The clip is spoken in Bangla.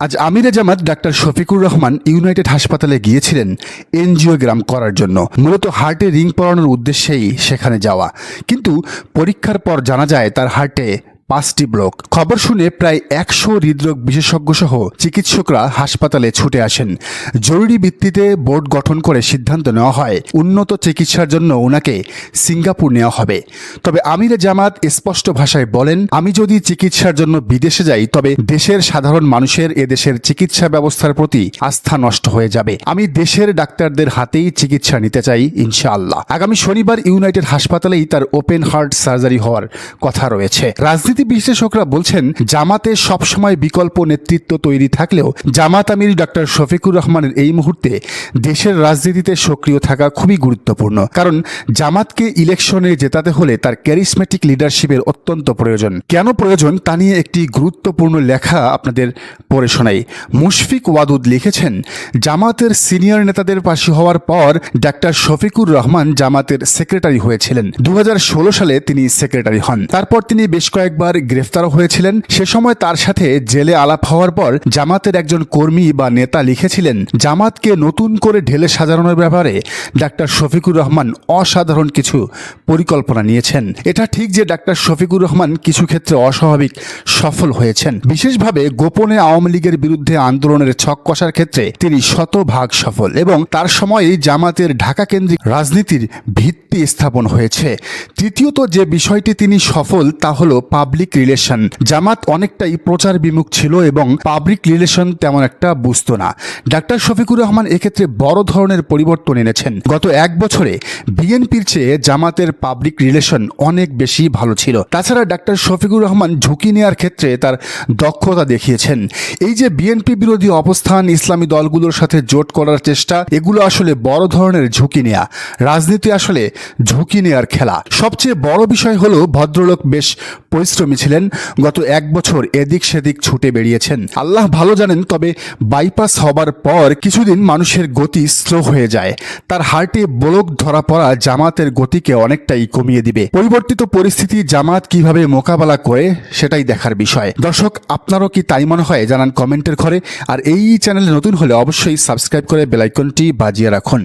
আজ আমিরে জামাত ডাক্তার শফিকুর রহমান ইউনাইটেড হাসপাতালে গিয়েছিলেন এনজিওগ্রাম করার জন্য। মূলত হার্টে রিং পরানোর উদ্দেশ্যেই সেখানে যাওয়া। কিন্তু পরীক্ষার পর জানা যায় তার হার্টে পাঁচটি ব্লক। খবর শুনে প্রায় একশো হৃদরোগ বিশেষজ্ঞ সহ চিকিৎসকরা হাসপাতালে ছুটে আসেন। জরুরি ভিত্তিতে বোর্ড গঠন করে সিদ্ধান্ত নেওয়া হয়, উন্নত চিকিৎসার জন্য ওনাকে সিঙ্গাপুর নেওয়া হবে। তবে আমিরে জামাত স্পষ্ট ভাষায় বলেন, আমি যদি চিকিৎসার জন্য বিদেশে যাই, তবে দেশের সাধারণ মানুষের এদেশের চিকিৎসা ব্যবস্থার প্রতি আস্থা নষ্ট হয়ে যাবে। আমি দেশের ডাক্তারদের হাতেই চিকিৎসা নিতে চাই, ইনশাআল্লাহ। আগামী শনিবার ইউনাইটেড হাসপাতালেই তার ওপেন হার্ট সার্জারি হওয়ার কথা রয়েছে। রাজনীতি বিশ্লেষকরা বলছেন, জামাতে সবসময় বিকল্প নেতৃত্ব তৈরি থাকলেও জামাত আমির ডক্টর শফিকুর রহমানের এই মুহূর্তে দেশের রাজনীতিতে সক্রিয় থাকা খুবই গুরুত্বপূর্ণ। কারণ জামাতকে ইলেকশনে জেতাতে হলে তার ক্যারিসমেটিক লিডারশিপের অত্যন্ত প্রয়োজন। কেন প্রয়োজন? তা নিয়ে একটি গুরুত্বপূর্ণ লেখা আপনাদের পড়ে শোনাই। মুশফিক ওয়াদুদ লিখেছেন, জামাতের সিনিয়র নেতাদের পাশে হওয়ার পর ডাক্তার শফিকুর রহমান জামাতের সেক্রেটারি হয়েছিলেন। দু হাজার ষোলো সালে তিনি সেক্রেটারি হন। তারপর তিনি বেশ কয়েকবার গ্রেফতারও হয়েছিলেন। সে সময় তার সাথে জেলে আলাপ হওয়ার পর জামাতের একজন কর্মী বা নেতা লিখেছিলেন, জামাতকে নতুন করে ঢেলে সাজানোর ব্যাপারে ডাক্তার শফিকুর রহমান অসাধারণ কিছু পরিকল্পনা নিয়েছেন। এটা ঠিক যে ডাক্তার শফিকুর রহমান কিছু ক্ষেত্রে অস্বাভাবিক, সফল হয়েছেন। বিশেষভাবে গোপনে আওয়ামী লীগের বিরুদ্ধে আন্দোলনের ছক কষার ক্ষেত্রে তিনি শতভাগ সফল এবং তার সময়ই জামাতের ঢাকা কেন্দ্রিক রাজনীতির ভিত্তি স্থাপন হয়েছে। তৃতীয়ত যে বিষয়টি তিনি সফল তা হল পাবলিক রিলেশন জামাত অনেকটাই প্রচার বিমুখ ছিল এবং পাবলিক রিলেশন তেমন একটা বুঝতো না। ডাক্তার শফিকুর রহমান এক্ষেত্রে বড় ধরনের পরিবর্তন এনেছেন। গত এক বছরে বিএনপির চেয়ে জামাতের পাবলিক রিলেশন অনেক বেশি ভালো ছিল। তাছাড়া ডাক্তার শফিকুর রহমান ঝুঁকি নেওয়ার ক্ষেত্রে তার দক্ষতা দেখিয়েছেন। এই যে বিএনপি বিরোধী অবস্থান, ইসলামী দলগুলোর সাথে জোট করার চেষ্টা, এগুলো আসলে বড় ধরনের ঝুঁকি নেয়া। রাজনীতি আসলে ঝুঁকি নেয়ার খেলা। সবচেয়ে বড় বিষয় হলো ভদ্রলোক বেশ পরিশ্রমী ছিলেন। গত এক বছর এদিক সেদিক ছুটে বেরিয়েছেন। আল্লাহ ভালো জানেন, তবে বাইপাস হবার পর কিছুদিন মানুষের গতি স্লো হয়ে যায়। তার হার্টে ব্লক ধরা পড়া জামাতের গতিকে অনেকটাই কমিয়ে দিবে। পরিবর্তিত পরিস্থিতি জামাত কীভাবে মোকাবেলা করে, সেটাই দেখার বিষয়। দর্শক, আপনারও কি তাই মনে হয়? জানান কমেন্টের ঘরে। আর এই চ্যানেলে নতুন হলে অবশ্যই সাবস্ক্রাইব করে বেলাইকনটি বাজিয়ে রাখুন।